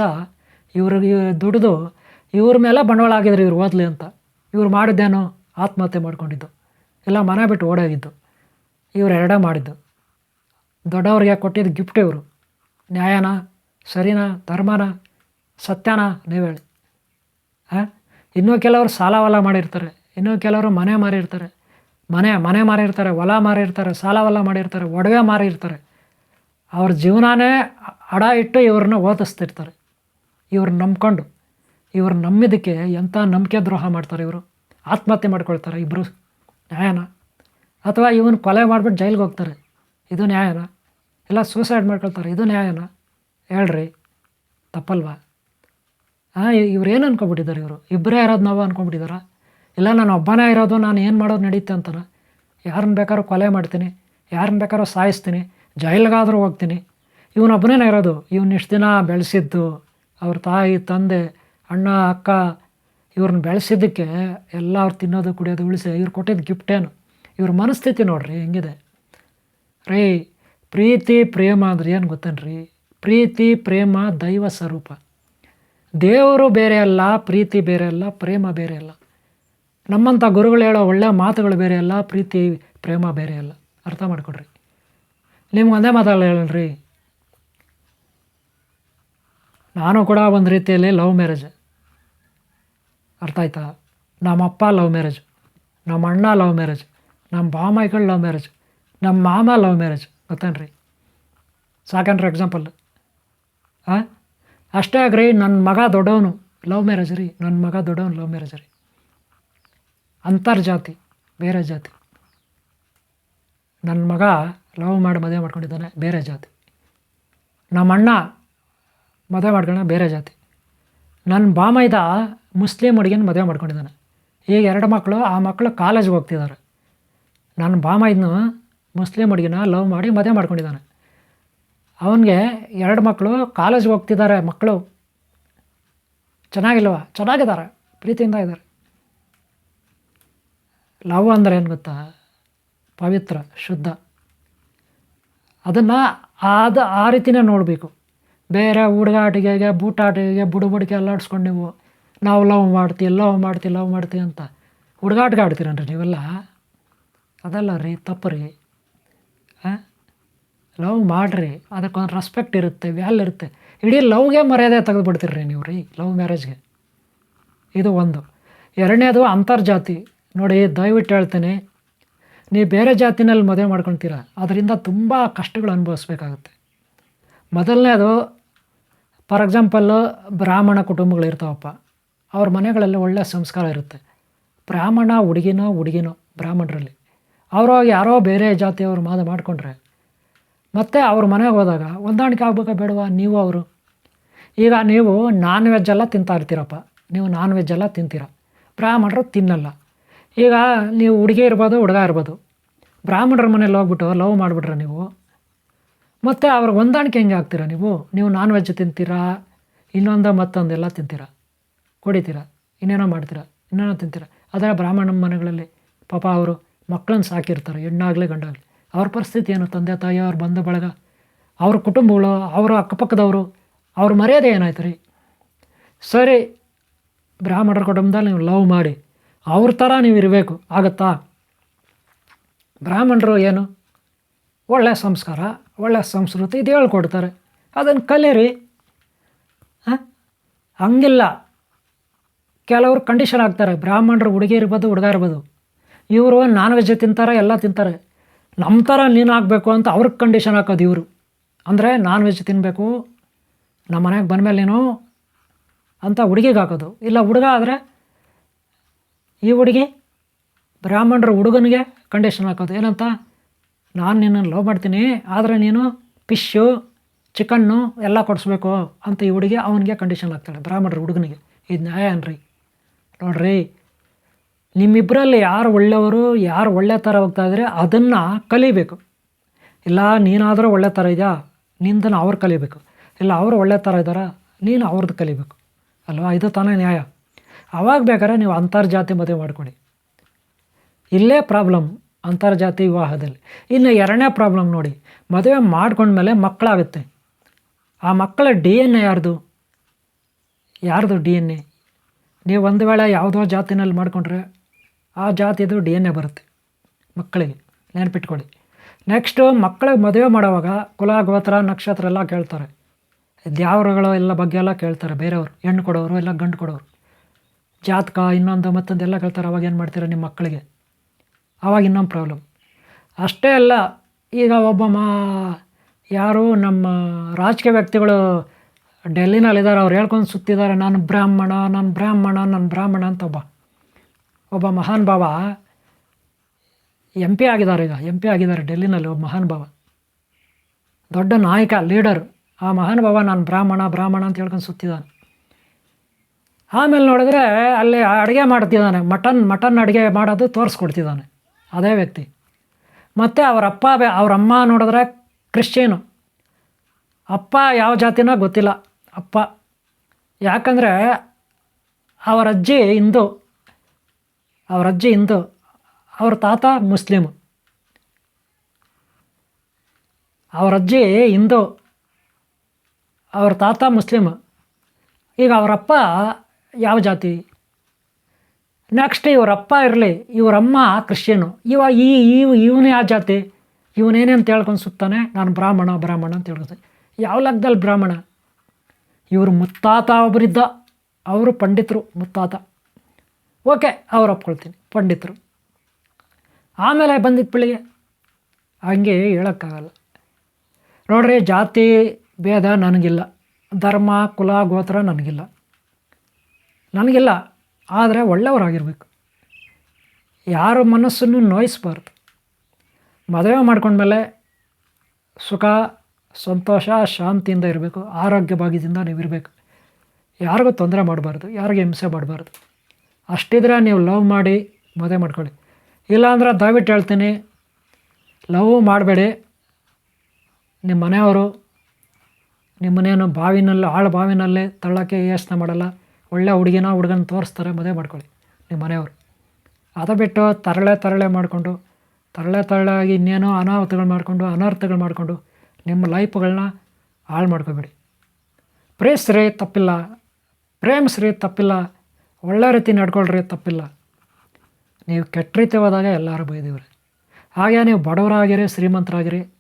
ಇವ್ರಿಗೆ ದುಡಿದು ಇವ್ರ ಮೇಲೆ ಬಂಡವಾಳ ಆಗಿದ್ರು ಇವ್ರು ಓದಲಿ ಅಂತ. ಇವ್ರು ಮಾಡಿದ್ದೇನೋ ಆತ್ಮಹತ್ಯೆ ಮಾಡ್ಕೊಂಡಿದ್ದು. ಇಲ್ಲ ಮನೆ ಬಿಟ್ಟು ಓಡೋಗಿದ್ದು ಇವ್ರು ಎರಡೇ ಮಾಡಿದ್ದು. ದೊಡ್ಡವ್ರಿಗೆ ಕೊಟ್ಟಿದ್ದು ಗಿಫ್ಟ್ ಇವರು. ನ್ಯಾಯನ, ಸರಿನಾ, ಧರ್ಮನ, ಸತ್ಯನ ನೀವು ಹೇಳಿ ಹಾಂ ಇನ್ನೂ ಕೆಲವರು ಸಾಲ ಹೊಲ ಮಾಡಿರ್ತಾರೆ. ಇನ್ನೂ ಕೆಲವರು ಮನೆ ಮಾರಿರ್ತಾರೆ. ಮನೆ ಮನೆ ಮಾರಿರ್ತಾರೆ, ಹೊಲ ಮಾರಿರ್ತಾರೆ, ಸಾಲ ಹೊಲ ಮಾಡಿರ್ತಾರೆ, ಒಡವೆ ಮಾರಿರ್ತಾರೆ. ಅವ್ರ ಜೀವನನೇ ಅಡ ಇಟ್ಟು ಇವ್ರನ್ನ ಓದಿಸ್ತಿರ್ತಾರೆ. ಇವ್ರು ನಂಬ್ಕೊಂಡು, ಇವ್ರು ನಂಬಿದ್ದಕ್ಕೆ ಎಂಥ ನಂಬಿಕೆ ದ್ರೋಹ ಮಾಡ್ತಾರೆ ಇವರು. ಆತ್ಮಹತ್ಯೆ ಮಾಡ್ಕೊಳ್ತಾರೆ ಇಬ್ಬರು ನ್ಯಾಯನ. ಅಥವಾ ಇವನ್ ಕೊಲೆ ಮಾಡಿಬಿಟ್ಟು ಜೈಲಿಗೆ ಹೋಗ್ತಾರೆ. ಇದು ನ್ಯಾಯನ. ಇಲ್ಲ ಸೂಸೈಡ್ ಮಾಡ್ಕೊಳ್ತಾರೆ. ಇದು ನ್ಯಾಯನ. ಹೇಳ್ರಿ. ತಪ್ಪಲ್ವಾ? ಹಾಂ ಇವ್ರು ಏನು ಅನ್ಕೊಬಿಟ್ಟಿದ್ದಾರೆ ಇವರು? ಇಬ್ಬರೇ ಇರೋದು ನಾವು ಅನ್ಕೊಂಬಿಟ್ಟಿದಾರ ಇಲ್ಲ ನಾನು ಒಬ್ಬನೇ ಇರೋದು, ನಾನು ಏನು ಮಾಡೋದು ನಡೀತೆ ಅಂತಾನೆ? ಯಾರನ್ನ ಬೇಕಾದ್ರೂ ಕೊಲೆ ಮಾಡ್ತೀನಿ ಯಾರನ್ನ ಬೇಕಾದ್ರೂ ಸಾಯಿಸ್ತೀನಿ ಜೈಲಿಗಾದರೂ ಹೋಗ್ತೀನಿ. ಇವನೊಬ್ಬನೇ ಇರೋದು. ಇವನ್ನ ಇಷ್ಟು ದಿನ ಬೆಳೆಸಿದ್ದು. ಅವ್ರ ತಾಯಿ, ತಂದೆ, ಅಣ್ಣ, ಅಕ್ಕ ಇವ್ರನ್ನ ಬೆಳೆಸಿದ್ದಕ್ಕೆ ಎಲ್ಲ ಅವ್ರು ತಿನ್ನೋದು, ಕುಡಿಯೋದು, ಉಳಿಸಿ ಇವ್ರು ಕೊಟ್ಟಿದ್ದು ಗಿಫ್ಟೇನು ಇವ್ರ ಮನಸ್ಥಿತಿ ನೋಡ್ರಿ, ಹೆಂಗಿದೆ? ರೀ, ಪ್ರೀತಿ, ಪ್ರೇಮ ಅಂದ್ರೆ ಏನು ಗೊತ್ತೇನ್ರಿ? ಪ್ರೀತಿ, ಪ್ರೇಮ, ದೈವ ಸ್ವರೂಪ. ದೇವರು ಬೇರೆ ಅಲ್ಲ, ಪ್ರೀತಿ ಬೇರೆ ಅಲ್ಲ, ಪ್ರೇಮ ಬೇರೆ ಅಲ್ಲ. ನಮ್ಮಂಥ ಗುರುಗಳು ಹೇಳೋ ಒಳ್ಳೆಯ ಮಾತುಗಳು ಬೇರೆ ಅಲ್ಲ, ಪ್ರೀತಿ, ಪ್ರೇಮ ಬೇರೆ ಅಲ್ಲ. ಅರ್ಥ ಮಾಡ್ಕೊಡ್ರಿ ನಿಮ್ಗೆ ಒಂದೇ ಮಾತಲ್ಲ ಹೇಳಲ್ರಿ. ನಾನು ಕೂಡ ಒಂದು ರೀತಿಯಲ್ಲಿ ಲವ್ ಮ್ಯಾರೇಜ್. ಅರ್ಥ ಆಯ್ತಾ? ನಮ್ಮಪ್ಪ ಲವ್ ಮ್ಯಾರೇಜ್, ನಮ್ಮ ಅಣ್ಣ ಲವ್ ಮ್ಯಾರೇಜ್, ನಮ್ಮ ಬಾಮಾಯ್ಕಳು ಲವ್ ಮ್ಯಾರೇಜ್, ನಮ್ಮ ಮಾಮ ಲವ್ ಮ್ಯಾರೇಜ್, ಗೊತ್ತೇನ್ರಿ? ಸಾಕೇನ್ರಿ ಎಕ್ಸಾಂಪಲ್ ಹಾಂ ಅಷ್ಟೇ ಆಗ್ರಿ ನನ್ನ ಮಗ ದೊಡ್ಡವನು ಲವ್ ಮ್ಯಾರೇಜ್ ರೀ ನನ್ನ ಮಗ ದೊಡ್ಡವನು ಲವ್ ಮ್ಯಾರೇಜ್ ರೀ. ಅಂತರ್ಜಾತಿ, ಬೇರೆ ಜಾತಿ. ನನ್ನ ಮಗ ಲವ್ ಮಾಡಿ ಮದುವೆ ಮಾಡ್ಕೊಂಡಿದ್ದಾನೆ ಬೇರೆ ಜಾತಿ. ನಮ್ಮ ಅಣ್ಣ ಮದುವೆ ಮಾಡ್ಕೊಂಡ ಬೇರೆ ಜಾತಿ. ನನ್ನ ಬಾಮೈದ ಮುಸ್ಲಿಂ ಹುಡುಗಿನ ಮದುವೆ ಮಾಡ್ಕೊಂಡಿದ್ದಾನೆ. ಈಗ ಎರಡು ಮಕ್ಕಳು, ಆ ಮಕ್ಕಳು ಕಾಲೇಜ್ಗೆ ಹೋಗ್ತಿದ್ದಾರೆ. ನನ್ನ ಬಾಮೈದನು ಮುಸ್ಲಿಂ ಹುಡುಗಿನ ಲವ್ ಮಾಡಿ ಮದುವೆ ಮಾಡ್ಕೊಂಡಿದ್ದಾನೆ. ಅವನಿಗೆ ಎರಡು ಮಕ್ಕಳು ಕಾಲೇಜ್ಗೆ ಹೋಗ್ತಿದ್ದಾರೆ. ಮಕ್ಕಳು ಚೆನ್ನಾಗಿಲ್ವ? ಚೆನ್ನಾಗಿದ್ದಾರೆ. ಪ್ರೀತಿಯಿಂದ ಇದ್ದಾರೆ. ಲವ್ ಅಂದರೆ ಏನು ಗೊತ್ತಾ? ಪವಿತ್ರ, ಶುದ್ಧ. ಅದನ್ನು ಆದ, ಆ ರೀತಿನೇ ನೋಡಬೇಕು. ಬೇರೆ ಹುಡುಗಾಟಿಗೆ ಬೂಟಾಟಿಗೆ ಬುಡು ಬುಡಿಗೆ ಅಲ್ಲಾಡ್ಸ್ಕೊಂಡು ನೀವು, ನಾವು ಲವ್ ಮಾಡ್ತೀವಿ ಲವ್ ಮಾಡ್ತೀವಿ ಲವ್ ಮಾಡ್ತೀವಿ ಅಂತ ಹುಡುಗಾಟಿಗೆ ಆಡ್ತೀರನ್ರಿ ನೀವೆಲ್ಲ? ಅದಲ್ಲ ರೀ, ತಪ್ಪು ರೀ. ಲವ್ ಮಾಡಿರಿ, ಅದಕ್ಕೊಂದು ರೆಸ್ಪೆಕ್ಟ್ ಇರುತ್ತೆ ವ್ಯಾಲ್ಯೂ ಇರುತ್ತೆ. ಇಡೀ ಲವ್ಗೆ ಮರ್ಯಾದೆ ತೆಗೆದುಬಿಡ್ತೀರಿ ನೀವು ರೀ ಲವ್ ಮ್ಯಾರೇಜ್ಗೆ ಇದು ಒಂದು. ಎರಡನೇದು ಅಂತರ್ಜಾತಿ. ನೋಡಿ, ದಯವಿಟ್ಟು ಹೇಳ್ತೇನೆ ನೀವು ಬೇರೆ ಜಾತಿನಲ್ಲಿ ಮದುವೆ ಮಾಡ್ಕೊಳ್ತೀರ ಅದರಿಂದ ತುಂಬ ಕಷ್ಟಗಳು ಅನುಭವಿಸ್ಬೇಕಾಗುತ್ತೆ. ಮೊದಲನೇದು ಫಾರ್ ಎಕ್ಸಾಂಪಲ್ಲು ಬ್ರಾಹ್ಮಣ ಕುಟುಂಬಗಳು ಇರ್ತಾವಪ್ಪ, ಅವ್ರ ಮನೆಗಳಲ್ಲಿ ಒಳ್ಳೆಯ ಸಂಸ್ಕಾರ ಇರುತ್ತೆ. ಬ್ರಾಹ್ಮಣ ಹುಡುಗಿನೋ ಹುಡುಗಿನೋ, ಬ್ರಾಹ್ಮಣರಲ್ಲಿ, ಅವರು ಯಾರೋ ಬೇರೆ ಜಾತಿಯವರು ಮಾದ ಮಾಡಿಕೊಂಡ್ರೆ, ಮತ್ತು ಅವ್ರ ಮನೆಗೆ ಹೋದಾಗ ಹೊಂದಾಣಿಕೆ ಆಗ್ಬೇಕಾ ಬೇಡವಾ? ನೀವು ಅವರು. ಈಗ ನೀವು ನಾನ್ ವೆಜ್ ಎಲ್ಲ ತಿಂತಾ ಇರ್ತೀರಪ್ಪ, ನೀವು ನಾನ್ ವೆಜ್ ಎಲ್ಲ ತಿಂತೀರ. ಬ್ರಾಹ್ಮಣರು ತಿನ್ನಲ್ಲ. ಈಗ ನೀವು ಹುಡುಗಿ ಇರ್ಬೋದು, ಹುಡುಗ ಇರ್ಬೋದು. ಬ್ರಾಹ್ಮಣರ ಮನೇಲಿ ಹೋಗ್ಬಿಟ್ಟು ಲವ್ ಮಾಡಿಬಿಟ್ರೆ ನೀವು, ಮತ್ತು ಅವ್ರ ಹೊಂದಾಣಿಕೆ ಹೆಂಗೆ ಆಗ್ತೀರಾ ನೀವು? ನೀವು ನಾನ್ ವೆಜ್ ತಿಂತೀರಾ, ಇನ್ನೊಂದು ಮತ್ತೊಂದೆಲ್ಲ ತಿಂತೀರಾ? ಕುಡಿತೀರಾ? ಇನ್ನೇನೋ ಮಾಡ್ತೀರಾ? ಇನ್ನೇನೋ ತಿಂತೀರಾ? ಆದರೆ ಬ್ರಾಹ್ಮಣ ಮನೆಗಳಲ್ಲಿ ಪಾಪ ಅವರು ಮಕ್ಕಳನ್ನು ಸಾಕಿರ್ತಾರೆ, ಹೆಣ್ಣಾಗಲಿ ಗಂಡಾಗಲಿ. ಅವ್ರ ಪರಿಸ್ಥಿತಿ ಏನು? ತಂದೆ, ತಾಯಿ, ಅವ್ರ ಬಂಧು ಬಳಗ, ಅವ್ರ ಕುಟುಂಬಗಳು, ಅವರ ಅಕ್ಕಪಕ್ಕದವರು, ಅವ್ರ ಮರ್ಯಾದೆ ಏನಾಯ್ತು ರೀ? ಸರಿ, ಬ್ರಾಹ್ಮಣರ ಕುಟುಂಬದಲ್ಲಿ ನೀವು ಲವ್ ಮಾಡಿ. ಅವ್ರ ಥರ ನೀವು ಇರಬೇಕು. ಆಗುತ್ತಾ? ಬ್ರಾಹ್ಮಣರು ಏನು? ಒಳ್ಳೆಯ ಸಂಸ್ಕಾರ ಒಳ್ಳೆಯ ಸಂಸ್ಕೃತಿ ಇದು ಹೇಳ್ಕೊಡ್ತಾರೆ. ಅದನ್ನು ಕಲೀರಿ. ಹಾಂ? ಹಂಗಿಲ್ಲ. ಕೆಲವರು ಕಂಡೀಷನ್ ಆಗ್ತಾರೆ. ಬ್ರಾಹ್ಮಣರು ಹುಡುಗಿ ಇರ್ಬೋದು, ಹುಡುಗ ಇರ್ಬೋದು. ಇವರು ನಾನ್ ವೆಜ್ ತಿಂತಾರೆ, ಎಲ್ಲ ತಿಂತಾರೆ. ನಮ್ಮ ಥರ ನೀನು ಆಗಬೇಕು ಅಂತ ಅವ್ರಿಗೆ ಕಂಡೀಷನ್ ಹಾಕೋದು ಇವರು. ಅಂದರೆ ನಾನ್ ವೆಜ್ ತಿನ್ನಬೇಕು ನಮ್ಮ ಮನೆಗೆ ಬಂದಮೇಲೆ ನೀನು ಅಂತ ಹುಡುಗಿಗೆ ಹಾಕೋದು. ಇಲ್ಲ ಹುಡುಗ ಆದರೆ ಈ ಹುಡುಗಿ ಬ್ರಾಹ್ಮಣರ ಹುಡುಗನಿಗೆ ಕಂಡೀಷನ್ ಹಾಕೋದು. ಏನಂತ? ನಾನು ನಿನ್ನನ್ನು ಲವ್ ಮಾಡ್ತೀನಿ, ಆದರೆ ನೀನು ಫಿಶ್ಶು ಚಿಕನ್ನು ಎಲ್ಲ ಕೊಡಿಸ್ಬೇಕು ಅಂತ ಈ ಹುಡುಗಿ ಅವನಿಗೆ ಕಂಡೀಷನ್ ಹಾಕ್ತಾಳೆ, ಬ್ರಾಹ್ಮಣರ ಹುಡುಗನಿಗೆ. ಇದು ನ್ಯಾಯ ಅನ್ರಿ. ನೋಡ್ರಿ ನಿಮ್ಮಿಬ್ಬರಲ್ಲಿ ಯಾರು ಒಳ್ಳೆಯವರು, ಯಾರು ಒಳ್ಳೆ ಥರ ಹೋಗ್ತಾ ಇದ್ರೆ, ಅದನ್ನು ಕಲಿಬೇಕು. ಇಲ್ಲ, ನೀನಾದರೂ ಒಳ್ಳೆ ಥರ ಇದೆಯಾ? ನಿಂದನ್ನು ಅವ್ರು ಕಲಿಬೇಕು. ಇಲ್ಲ, ಅವರು ಒಳ್ಳೆ ಥರ ಇದ್ದಾರಾ? ನೀನು ಅವ್ರದ್ದು ಕಲಿಬೇಕು. ಅಲ್ವಾ? ಇದು ತಾನೇ ನ್ಯಾಯ. ಅವಾಗ ಬೇಕಾದ್ರೆ ನೀವು ಅಂತರ್ಜಾತಿ ಮದುವೆ ಮಾಡ್ಕೊಳ್ಳಿ. ಇಲ್ಲೇ ಪ್ರಾಬ್ಲಮ್ ಅಂತರ್ಜಾತಿ ವಿವಾಹದಲ್ಲಿ. ಇನ್ನು ಎರಡನೇ ಪ್ರಾಬ್ಲಮ್ ನೋಡಿ, ಮದುವೆ ಮಾಡ್ಕೊಂಡ್ಮೇಲೆ ಮಕ್ಕಳಾಗುತ್ತೆ. ಆ ಮಕ್ಕಳ ಡಿ ಎನ್ ಎ ಯಾರ್ದು? ಯಾರ್ದು ಡಿ ಎನ್ ಎ ನೀವು ಒಂದು ವೇಳೆ ಯಾವುದೋ ಜಾತಿನಲ್ಲಿ ಮಾಡಿಕೊಂಡ್ರೆ ಆ ಜಾತಿದು ಡಿ ಎನ್ ಎ ಬರುತ್ತೆ ಮಕ್ಕಳಿಗೆ. ನೆನಪಿಟ್ಕೊಳ್ಳಿ. ನೆಕ್ಸ್ಟು ಮಕ್ಕಳಿಗೆ ಮದುವೆ ಮಾಡೋವಾಗ ಕುಲ, ಗೋತ್ರ, ನಕ್ಷತ್ರ ಎಲ್ಲ ಕೇಳ್ತಾರೆ. ದ್ಯಾವರುಗಳು ಎಲ್ಲ ಬಗ್ಗೆ ಎಲ್ಲ ಕೇಳ್ತಾರೆ, ಬೇರೆಯವರು, ಹೆಣ್ಣು ಕೊಡೋರು, ಎಲ್ಲ ಗಂಡು ಕೊಡೋರು. ಜಾತಕ, ಇನ್ನೊಂದು ಮತ್ತೊಂದು ಎಲ್ಲ ಕೇಳ್ತಾರೆ ಅವಾಗ ಏನು ಮಾಡ್ತೀರಾ ನಿಮ್ಮ ಮಕ್ಕಳಿಗೆ? ಆವಾಗ ಇನ್ನೊಂದು ಪ್ರಾಬ್ಲಮ್ ಅಷ್ಟೇ ಅಲ್ಲ, ಈಗ ಒಬ್ಬ ಮಾ, ಯಾರು ನಮ್ಮ ರಾಜಕೀಯ ವ್ಯಕ್ತಿಗಳು ಡೆಲ್ಲಿನಲ್ಲಿದ್ದಾರೆ ಅವ್ರು ಹೇಳ್ಕೊಂಡು ಸುತ್ತಿದ್ದಾರೆ. ನಾನು ಬ್ರಾಹ್ಮಣ ನಾನು ಬ್ರಾಹ್ಮಣ ನಾನು ಬ್ರಾಹ್ಮಣ ಅಂತ ಒಬ್ಬ ಒಬ್ಬ ಮಹಾನ್ ಭಾವ ಎಂ ಪಿ ಆಗಿದ್ದಾರೆ ಈಗ. ಎಂ ಪಿ ಆಗಿದ್ದಾರೆ ಡೆಲ್ಲಿನಲ್ಲಿ ಒಬ್ಬ ಮಹಾನ್ ಭಾವ ದೊಡ್ಡ ನಾಯಕ ಲೀಡರ್ ಆ ಮಹಾನ್ ಭಾವ ನಾನು ಬ್ರಾಹ್ಮಣ ಬ್ರಾಹ್ಮಣ ಅಂತ ಹೇಳ್ಕೊಂಡು ಸುತ್ತಿದ್ದಾನೆ. ಆಮೇಲೆ ನೋಡಿದ್ರೆ ಅಲ್ಲಿ ಅಡುಗೆ ಮಾಡ್ತಿದ್ದಾನೆ. ಮಟನ್ ಮಟನ್ ಅಡುಗೆ ಮಾಡೋದು ತೋರಿಸ್ಕೊಡ್ತಿದ್ದಾನೆ. ಅದೇ ವ್ಯಕ್ತಿ. ಮತ್ತು ಅವರ ಅಪ್ಪ ಬೆ- ಅವ್ರ ಅಮ್ಮ ನೋಡಿದ್ರೆ ಕ್ರಿಶ್ಚಿಯನು. ಅಪ್ಪ ಯಾವ ಜಾತಿನೋ ಗೊತ್ತಿಲ್ಲ. ಅಪ್ಪ. ಯಾಕಂದರೆ ಅವರ ಅಜ್ಜಿ ಹಿಂದೂ. ಅವರ ಅಜ್ಜಿ ಹಿಂದೂ. ಅವ್ರ ತಾತ ಮುಸ್ಲಿಮು ಅವ್ರ ಅಜ್ಜಿ ಹಿಂದೂ. ಅವ್ರ ತಾತ ಮುಸ್ಲಿಮ್ ಈಗ ಅವರಪ್ಪ ಯಾವ ಜಾತಿ? ನೆಕ್ಸ್ಟ್ ಇವರಪ್ಪ ಇರಲಿ ಇವರಮ್ಮ ಕ್ರಿಶ್ಚಿಯನು. ಇವ ಈ, ಇವ್, ಇವನೇ ಯಾವ ಜಾತಿ? ಇವನೇನೇಂತ ಹೇಳ್ಕೊಂಡು ಸುತ್ತಾನೆ, ನಾನು ಬ್ರಾಹ್ಮಣ ಬ್ರಾಹ್ಮಣ ಅಂತ ಹೇಳ್ಕೊತಾನೆ ಯಾವ ಲೆಕ್ಕದಲ್ಲಿ ಬ್ರಾಹ್ಮಣ? ಇವರು ಮುತ್ತಾತ ಒಬ್ಬರಿದ್ದ ಅವರು ಪಂಡಿತರು, ಮುತ್ತಾತ. ಓಕೆ, ಅವ್ರು ಒಪ್ಕೊಳ್ತೀನಿ, ಪಂಡಿತರು. ಆಮೇಲೆ ಬಂದಿದ್ದ ಪಿಳಿಗೆ, ಹಂಗೆ ಹೇಳೋಕ್ಕಾಗಲ್ಲ. ನೋಡ್ರಿ, ಜಾತಿ, ಭೇದ ನನಗಿಲ್ಲ. ಧರ್ಮ, ಕುಲ, ಗೋತ್ರ ನನಗಿಲ್ಲ. ನನಗಿಲ್ಲ, ಆದರೆ ಒಳ್ಳೆಯವರಾಗಿರ್ಬೇಕು ಯಾರ ಮನಸ್ಸನ್ನು ನೋಯಿಸ್ಬಾರ್ದು. ಮದುವೆ ಮಾಡ್ಕೊಂಡ್ಮೇಲೆ ಸುಖ, ಸಂತೋಷ, ಶಾಂತಿಯಿಂದ ಇರಬೇಕು. ಆರೋಗ್ಯ ಭಾಗ್ಯದಿಂದ ನೀವು ಇರಬೇಕು ಯಾರಿಗೂ ತೊಂದರೆ ಮಾಡಬಾರ್ದು, ಯಾರಿಗೂ ಹಿಂಸೆ ಮಾಡಬಾರ್ದು. ಅಷ್ಟಿದ್ರೆ ನೀವು ಲವ್ ಮಾಡಿ ಮದುವೆ ಮಾಡ್ಕೊಳ್ಳಿ. ಇಲ್ಲಾಂದ್ರೆ ದಯವಿಟ್ಟು ಹೇಳ್ತೀನಿ, ಲವ್ ಮಾಡಬೇಡಿ. ನಿಮ್ಮ ಮನೆಯವರು ನಿಮ್ಮನೇನು ಬಾವಿನಲ್ಲಿ, ಆಳು ಬಾವಿನಲ್ಲೇ ತಳ್ಳೋಕ್ಕೆ ಯೋಚನೆ ಮಾಡಲ್ಲ. ಒಳ್ಳೆ ಹುಡುಗಿನ ಹುಡುಗನ ತೋರಿಸ್ತಾರೆ, ಮದುವೆ ಮಾಡ್ಕೊಳ್ಳಿ ನಿಮ್ಮ ಮನೆಯವರು. ಅದು ಬಿಟ್ಟು ತರಳೆ ತರಳೆ ಮಾಡಿಕೊಂಡು, ತರಳೆ ತರಳೆ ಆಗಿ ಇನ್ನೇನೋ ಅನಾಹುತಗಳು ಮಾಡಿಕೊಂಡು, ಅನರ್ಥಗಳು ಮಾಡಿಕೊಂಡು ನಿಮ್ಮ ಲೈಫ್ಗಳನ್ನ ಹಾಳು ಮಾಡ್ಕೋಬೇಡಿ. ಪ್ರೇಸ್ರಿ ತಪ್ಪಿಲ್ಲ ಪ್ರೇಮಿಸ್ರಿ ತಪ್ಪಿಲ್ಲ, ಒಳ್ಳೆ ರೀತಿ ನಡ್ಕೊಳ್ರಿ ತಪ್ಪಿಲ್ಲ. ನೀವು ಕೆಟ್ಟ ರೀತಿ ಹೋದಾಗ ಎಲ್ಲರೂ ಬೈದಿವ್ರಿ. ಹಾಗೆ ನೀವು ಬಡವರಾಗಿರಿ, ಶ್ರೀಮಂತರಾಗಿರಿ,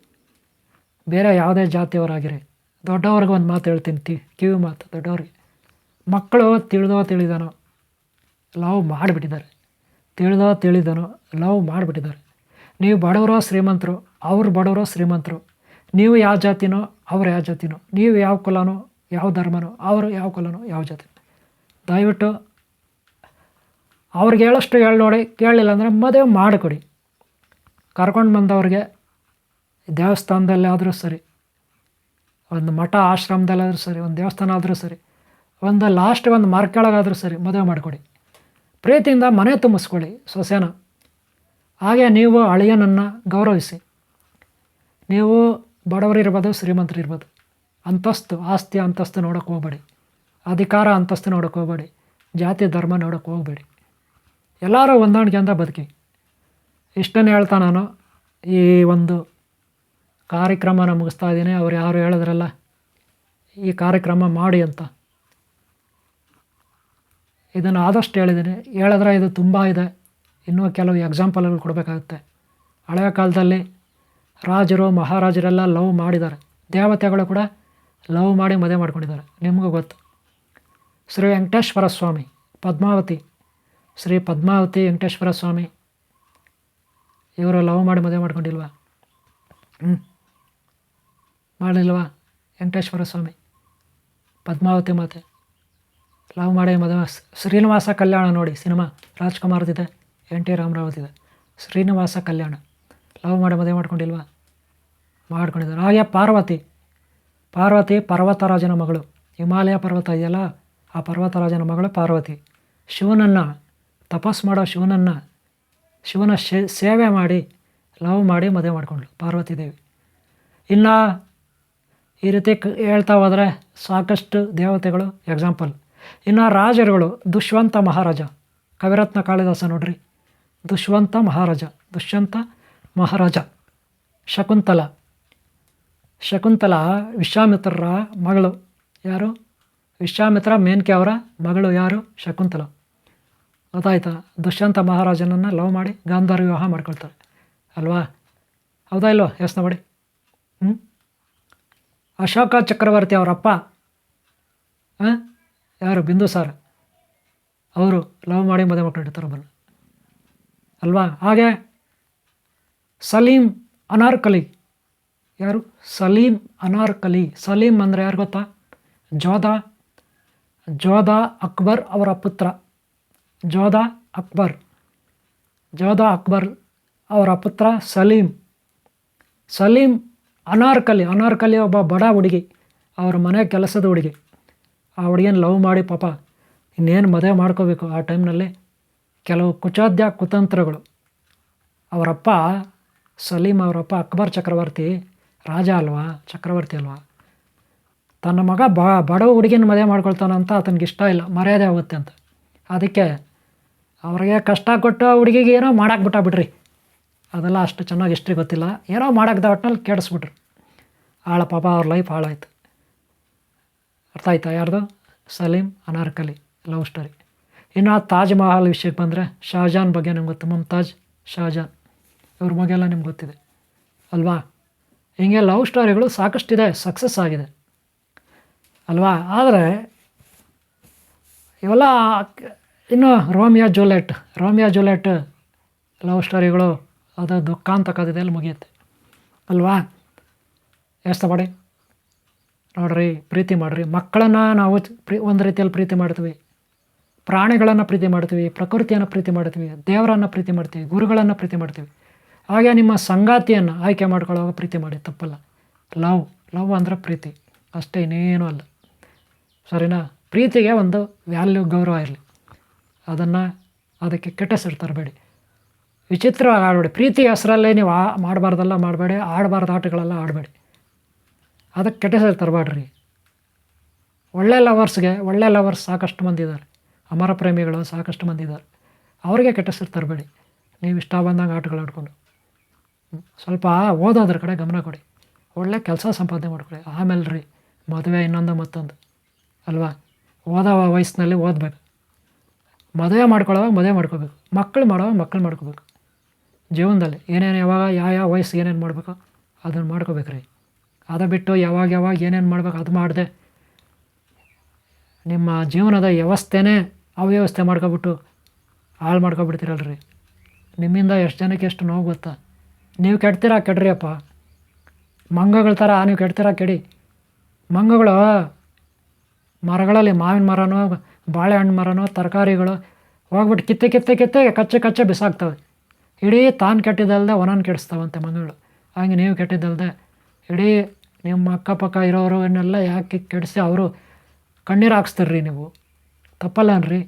ಬೇರೆ ಯಾವುದೇ ಜಾತಿಯವರಾಗಿರಿ. ದೊಡ್ಡವ್ರಿಗೆ ಒಂದು ಮಾತು ಹೇಳ್ತೀನಿ, ಕಿವಿ ಮಾತು, ದೊಡ್ಡವ್ರಿಗೆ. ಮಕ್ಕಳು ತಿಳಿದೋ ತಿಳಿದನೋ, ಲವ್ ಮಾಡಿಬಿಟ್ಟಿದ್ದಾರೆ. ತಿಳಿದೋ ತಿಳಿದನೋ, ಲವ್ ಮಾಡಿಬಿಟ್ಟಿದ್ದಾರೆ. ನೀವು ಬಡವರೋ ಶ್ರೀಮಂತರು, ಅವ್ರು ಬಡವರೋ ಶ್ರೀಮಂತರು, ನೀವು ಯಾವ ಜಾತಿನೋ, ಅವ್ರು ಯಾವ ಜಾತಿನೋ, ನೀವು ಯಾವ ಕುಲನೋ, ಯಾವ ಧರ್ಮನೋ, ಅವರು ಯಾವ ಕುಲನೋ, ಯಾವ ಜಾತಿ ದಯವಿಟ್ಟು ಅವ್ರಿಗೆ ಹೇಳೋಷ್ಟು ಹೇಳಿ ನೋಡಿ, ಕೇಳಲಿಲ್ಲ ಅಂದರೆ ಮದುವೆ ಮಾಡಿಕೊಡಿ. ಕರ್ಕೊಂಡು ಬಂದವ್ರಿಗೆ ದೇವಸ್ಥಾನದಲ್ಲಾದರೂ ಸರಿ, ಒಂದು ಮಠ ಆಶ್ರಮದಲ್ಲಾದರೂ ಸರಿ, ಒಂದು ದೇವಸ್ಥಾನ ಆದರೂ ಸರಿ ಒಂದು ಲಾಸ್ಟ್ ಒಂದು ಮಾರ್ಕ್ ಕೆಳಗಾದರೂ ಸರಿ ಮದುವೆ ಮಾಡಿಕೊಡಿ. ಪ್ರೀತಿಯಿಂದ ಮನೆ ತುಂಬಿಸ್ಕೊಳ್ಳಿ ಸೊಸೆನ. ಹಾಗೆ ನೀವು ಅಳಿಯನನ್ನು ಗೌರವಿಸಿ. ನೀವು ಬಡವರಿರ್ಬೋದು, ಶ್ರೀಮಂತರಿರ್ಬೋದು, ಅಂತಸ್ತು, ಆಸ್ತಿ ಅಂತಸ್ತು ನೋಡೋಕೆ ಹೋಗಬೇಡಿ. ಅಧಿಕಾರ ಅಂತಸ್ತು ನೋಡೋಕೆ ಹೋಗಬೇಡಿ. ಜಾತಿ, ಧರ್ಮ ನೋಡೋಕೆ ಹೋಗಬೇಡಿ. ಎಲ್ಲರೂ ಹೊಂದಾಣಿಕೆಯಿಂದ ಬದುಕಿ. ಇಷ್ಟನ್ನು ಹೇಳ್ತಾ ನಾನು. ಈ ಒಂದು ಕಾರ್ಯಕ್ರಮನ ಮುಗಿಸ್ತಾ ಇದ್ದೀನಿ. ಅವ್ರು ಯಾರು ಹೇಳಿದ್ರಲ್ಲ, ಈ ಕಾರ್ಯಕ್ರಮ ಮಾಡಿ ಅಂತ. ಇದನ್ನು ಆದಷ್ಟು ಹೇಳಿದ್ದೀನಿ ಹೇಳಿದ್ರೆ ಇದು ತುಂಬ ಇದೆ ಇನ್ನೂ ಕೆಲವು ಎಕ್ಸಾಂಪಲ್ಗಳು ಕೊಡಬೇಕಾಗುತ್ತೆ. ಹಳೆಯ ಕಾಲದಲ್ಲಿ ರಾಜರು, ಮಹಾರಾಜರೆಲ್ಲ ಲವ್ ಮಾಡಿದ್ದಾರೆ. ದೇವತೆಗಳು ಕೂಡ ಲವ್ ಮಾಡಿ ಮದುವೆ ಮಾಡ್ಕೊಂಡಿದ್ದಾರೆ. ನಿಮಗೂ ಗೊತ್ತು. ಶ್ರೀ ವೆಂಕಟೇಶ್ವರ ಸ್ವಾಮಿ, ಪದ್ಮಾವತಿ. ಶ್ರೀ ಪದ್ಮಾವತಿ ವೆಂಕಟೇಶ್ವರ ಸ್ವಾಮಿ, ಇವರು ಲವ್ ಮಾಡಿ ಮದುವೆ ಮಾಡ್ಕೊಂಡಿಲ್ವಾ? ಹ್ಞೂ ಮಾಡಲಿಲ್ವಾ? ವೆಂಕಟೇಶ್ವರ ಸ್ವಾಮಿ, ಪದ್ಮಾವತಿ ಮಾತೆ. ಲವ್ ಮಾಡಿ ಮದುವೆ ಶ್ರೀನಿವಾಸ ಕಲ್ಯಾಣ ನೋಡಿ ಸಿನಿಮಾ ರಾಜ್ಕುಮಾರ್ದಿದೆ, ಎನ್ ಟಿ ರಾಮರಾವ್ದಿದೆ ಶ್ರೀನಿವಾಸ ಕಲ್ಯಾಣ. ಲವ್ ಮಾಡಿ ಮದುವೆ ಮಾಡ್ಕೊಂಡಿಲ್ವಾ? ಮಾಡ್ಕೊಂಡಿದ್ದಾರೆ ಹಾಗೆ ಪಾರ್ವತಿ. ಪಾರ್ವತಿ ಪರ್ವತರಾಜನ ಮಗಳು. ಹಿಮಾಲಯ ಪರ್ವತ ಇದೆಯಲ್ಲ, ಆ ಪರ್ವತರಾಜನ ಮಗಳು ಪಾರ್ವತಿ. ಶಿವನನ್ನು, ತಪಸ್ ಮಾಡೋ ಶಿವನನ್ನು, ಶಿವನ ಸೇವೆ ಮಾಡಿ ಲವ್ ಮಾಡಿ ಮದುವೆ ಮಾಡಿಕೊಂಡ್ಳು ಪಾರ್ವತಿ ದೇವಿ. ಇನ್ನು ಈ ರೀತಿ ಹೇಳ್ತಾ ಹೋದರೆ ಸಾಕಷ್ಟು ದೇವತೆಗಳು ಎಕ್ಸಾಂಪಲ್ ಇನ್ನು ರಾಜರುಗಳು ದುಷ್ವಂತ ಮಹಾರಾಜ. ಕವಿರತ್ನ ಕಾಳಿದಾಸ ನೋಡ್ರಿ. ದುಷ್ವಂತ ಮಹಾರಾಜ, ದುಷ್ಯಂತ ಮಹಾರಾಜ. ಶಕುಂತಲ. ಶಕುಂತಲ ವಿಶ್ವಾಮಿತ್ರರ ಮಗಳು. ಯಾರು? ವಿಶ್ವಾಮಿತ್ರ ಮೇನ್ಕೆ ಅವರ ಮಗಳು ಯಾರು? ಶಕುಂತಲ. ಗೊತ್ತಾಯ್ತಾ? ದುಷ್ಯಂತ ಮಹಾರಾಜನನ್ನು ಲವ್ ಮಾಡಿ ಗಾಂಧಾರ ವಿವಾಹ ಮಾಡ್ಕೊಳ್ತಾರೆ. ಅಲ್ವಾ? ಹೌದಾ ಇಲ್ವಾ? ಯೋಚನೆ ಮಾಡಿ. ಹ್ಞೂ ಅಶೋಕ ಚಕ್ರವರ್ತಿ ಅವರಪ್ಪ. ಹಾಂ? ಯಾರು? ಬಿಂದು ಸರ್. ಅವರು ಲವ್ ಮಾಡಿ ಮದುವೆ ಮಾಡ್ಕೊಂಡಿರ್ತಾರೆ ಒಬ್ಬರು ಅಲ್ವಾ? ಹಾಗೆ ಸಲೀಂ ಅನಾರ್ಕಲಿ ಯಾರು? ಸಲೀಂ ಅನಾರ್ಕಲಿ ಸಲೀಂ ಅಂದರೆ ಯಾರು ಗೊತ್ತಾ? ಜೋಧಾ. ಜೋಧಾ ಅಕ್ಬರ್ ಅವರ ಪುತ್ರ. ಜೋಧಾ ಅಕ್ಬರ್. ಜೋಧಾ ಅಕ್ಬರ್ ಅವರ ಪುತ್ರ ಸಲೀಂ. ಸಲೀಂ ಅನಾರ್ಕಲಿ ಅನಾರ್ಕಲಿ ಒಬ್ಬ ಬಡ ಹುಡುಗಿ. ಅವರ ಮನೆ ಕೆಲಸದ ಹುಡುಗಿ. ಆ ಹುಡುಗಿಯನ್ನು ಲವ್ ಮಾಡಿ ಪಾಪ ಇನ್ನೇನು ಮದುವೆ ಮಾಡ್ಕೋಬೇಕು ಆ ಟೈಮ್ನಲ್ಲಿ ಕೆಲವು ಕುಚಾದ್ಯ ಕುತಂತ್ರಗಳು. ಅವರಪ್ಪ ಸಲೀಮ್ ಅವರಪ್ಪ ಅಕ್ಬರ್ ಚಕ್ರವರ್ತಿ ರಾಜ ಅಲ್ವಾ? ಚಕ್ರವರ್ತಿ ಅಲ್ವಾ? ತನ್ನ ಮಗ ಬ, ಬಡವ ಹುಡುಗಿನ ಮದುವೆ ಮಾಡ್ಕೊಳ್ತಾನಂತ ಆತನಿಗೆ ಇಷ್ಟ ಇಲ್ಲ. ಮರ್ಯಾದೆ ಆಗುತ್ತೆ ಅಂತ. ಅದಕ್ಕೆ ಅವ್ರಿಗೆ ಕಷ್ಟ ಕೊಟ್ಟು ಆ ಹುಡುಗಿಗೆ ಏನೋ ಮಾಡಾಕ್ಬಿಟ್ಟ ಬಿಟ್ಟ ಬಿಡ್ರಿ. ಅದೆಲ್ಲ ಅಷ್ಟು ಚೆನ್ನಾಗಿ ಇಷ್ಟ್ರಿ ಗೊತ್ತಿಲ್ಲ. ಏನೋ ಮಾಡಾಕ್ದ ಒಟ್ಟಿನಲ್ಲಿ ಕೆಡಿಸ್ಬಿಟ್ರು. ಆಳ ಪಾಪ ಅವ್ರ ಲೈಫ್ ಹಾಳಾಯ್ತು. ಅರ್ಥ ಆಯ್ತಾ ಯಾರ್ದು? Salim Anarkali love story. ಇನ್ನು ತಾಜ್ ಮಹಲ್ ವಿಷಯಕ್ಕೆ ಬಂದರೆ ಶಾಜಾನ್ ಬಗ್ಗೆ ನಿಮ್ಗೆ ಗೊತ್ತು, ಮುಮ್ತಾಜ್ ಶಾಜಾನ್. ಇವ್ರ ಬಗ್ಗೆ ಎಲ್ಲ ನಿಮ್ಗೆ ಗೊತ್ತಿದೆ. ಅಲ್ವಾ? ಹಿಂಗೆ ಲವ್ ಸ್ಟೋರಿಗಳು ಸಾಕಷ್ಟಿದೆ, ಸಕ್ಸಸ್ ಆಗಿದೆ. ಅಲ್ವಾ? ಆದರೆ ಇವೆಲ್ಲ ಇನ್ನು ರೋಮಿಯಾ ಜೂಲೆಟ್ ರೋಮಿಯಾ ಜೂಲೆಟ್ ಲವ್ ಸ್ಟೋರಿಗಳು ಅದು ಅಲ್ಲಿ ಮುಗಿಯುತ್ತೆ. ಅಲ್ವಾ? ಎಷ್ಟು ಮಾಡಿ ನೋಡ್ರಿ ಪ್ರೀತಿ ಮಾಡಿರಿ. ಮಕ್ಕಳನ್ನು ನಾವು ಪ್ರೀ, ಒಂದು ರೀತಿಯಲ್ಲಿ ಪ್ರೀತಿ ಮಾಡ್ತೀವಿ. ಪ್ರಾಣಿಗಳನ್ನು ಪ್ರೀತಿ ಮಾಡ್ತೀವಿ, ಪ್ರಕೃತಿಯನ್ನು ಪ್ರೀತಿ ಮಾಡ್ತೀವಿ, ದೇವರನ್ನು ಪ್ರೀತಿ ಮಾಡ್ತೀವಿ, ಗುರುಗಳನ್ನು ಪ್ರೀತಿ ಮಾಡ್ತೀವಿ. ಹಾಗೆ ನಿಮ್ಮ ಸಂಗಾತಿಯನ್ನು ಆಯ್ಕೆ ಮಾಡ್ಕೊಳ್ಳೋವಾಗ ಪ್ರೀತಿ ಮಾಡಿ, ತಪ್ಪಲ್ಲ. ಲವ್ ಲವ್ ಅಂದರೆ ಪ್ರೀತಿ. ಅಷ್ಟೇ ಇನ್ನೇನೂ ಅಲ್ಲ. ಸರಿನಾ? ಪ್ರೀತಿಗೆ ಒಂದು ವ್ಯಾಲ್ಯೂ, ಗೌರವ ಇರಲಿ. ಅದನ್ನು ಅದಕ್ಕೆ ಕೆಟ್ಟ ಹೆಸರು ತರಬೇಡಿ. ವಿಚಿತ್ರವಾಗಿ ಆಡಬೇಡಿ. ಪ್ರೀತಿ ಹೆಸರಲ್ಲೇ ನೀವು ಆ, ಮಾಡಬಾರ್ದಲ್ಲ, ಮಾಡಬೇಡಿ. ಆಡಬಾರ್ದು ಆಟಗಳೆಲ್ಲ ಆಡಬೇಡಿ. ಅದಕ್ಕೆ ಕೆಟ್ಟ ಹೆಸರು ತರಬಾಡ್ರಿ. ಒಳ್ಳೆ ಲವರ್ಸ್ಗೆ, ಒಳ್ಳೆ ಲವರ್ಸ್ ಸಾಕಷ್ಟು ಮಂದಿ ಇದ್ದಾರೆ. ಅಮರ ಪ್ರೇಮಿಗಳು ಸಾಕಷ್ಟು ಮಂದಿ ಇದ್ದಾರೆ. ಅವ್ರಿಗೆ ಕೆಟ್ಟ ಹೆಸರು ತರಬೇಡಿ. ನೀವು ಇಷ್ಟ ಬಂದಂಗೆ ಆಟಗಳು ಆಡ್ಕೊಂಡು. ಸ್ವಲ್ಪ ಓದೋದ್ರ ಕಡೆ ಗಮನ ಕೊಡಿ. ಒಳ್ಳೆ ಕೆಲಸ ಸಂಪಾದನೆ ಮಾಡ್ಕೊಳ್ಳಿ. ಆಮೇಲೆ ರೀ, ಮದುವೆ ಇನ್ನೊಂದು ಮತ್ತೊಂದು. ಅಲ್ವಾ? ಓದೋ ವಯಸ್ಸಿನಲ್ಲಿ ಓದಬೇಕು. ಮದುವೆ ಮಾಡ್ಕೊಳ್ಳೋವಾಗ ಮದುವೆ ಮಾಡ್ಕೋಬೇಕು. ಮಕ್ಕಳು ಮಾಡೋವಾಗ ಮಕ್ಕಳು ಮಾಡ್ಕೋಬೇಕು. ಜೀವನದಲ್ಲಿ ಏನೇನು ಯಾವಾಗ ಯಾವ ಯಾವ ವಯಸ್ಸು ಏನೇನು ಮಾಡಬೇಕು ಅದನ್ನು ಮಾಡ್ಕೋಬೇಕು ರೀ. ಅದು ಬಿಟ್ಟು ಯಾವಾಗ ಯಾವಾಗ ಏನೇನು ಮಾಡ್ಬೇಕು ಅದು ಮಾಡಿದೆ. ನಿಮ್ಮ ಜೀವನದ ವ್ಯವಸ್ಥೆನೇ ಅವ್ಯವಸ್ಥೆ ಮಾಡ್ಕೊಬಿಟ್ಟು ಹಾಳು ಮಾಡ್ಕೊಬಿಡ್ತೀರಲ್ರಿ. ನಿಮ್ಮಿಂದ ಎಷ್ಟು ಜನಕ್ಕೆ ಎಷ್ಟು ನೋವು ಗೊತ್ತಾ? ನೀವು ಕೆಡ್ತೀರಾ ಕೆಡ್ರಿ ಅಪ್ಪ ಮಂಗಗಳ ಥರ ನೀವು ಕೆಡ್ತೀರಾ ಕೆಡಿ. ಮಂಗಗಳು ಮರಗಳಲ್ಲಿ ಮಾವಿನ ಮರನೋ, ಬಾಳೆಹಣ್ಣು ಮರನೋ, ತರಕಾರಿಗಳು ಹೋಗ್ಬಿಟ್ಟು ಕಿತ್ತೆ ಕಿತ್ತೆ ಕಿತ್ತೆ ಕಚ್ಚೆ ಕಚ್ಚೆ ಬಿಸಾಕ್ತವೆ. ಇಡೀ ತಾನು ಕೆಟ್ಟಿದ್ದಲ್ಲದೆ ಒನನ್ ಕೆಡಿಸ್ತಾವಂತೆ ಮಂಗಗಳು. ಹಾಗೆ ನೀವು ಕೆಟ್ಟಿದ್ದಲ್ಲದೆ ಇಡೀ ನಿಮ್ಮ ಅಕ್ಕಪಕ್ಕ ಇರೋರನ್ನೆಲ್ಲ ಯಾಕೆ ಕೆಡಿಸಿ ಅವರು ಕಣ್ಣೀರು ಹಾಕ್ಸ್ತಾರ್ರಿ ನೀವು? ತಪ್ಪಲ್ಲನ್ರಿ.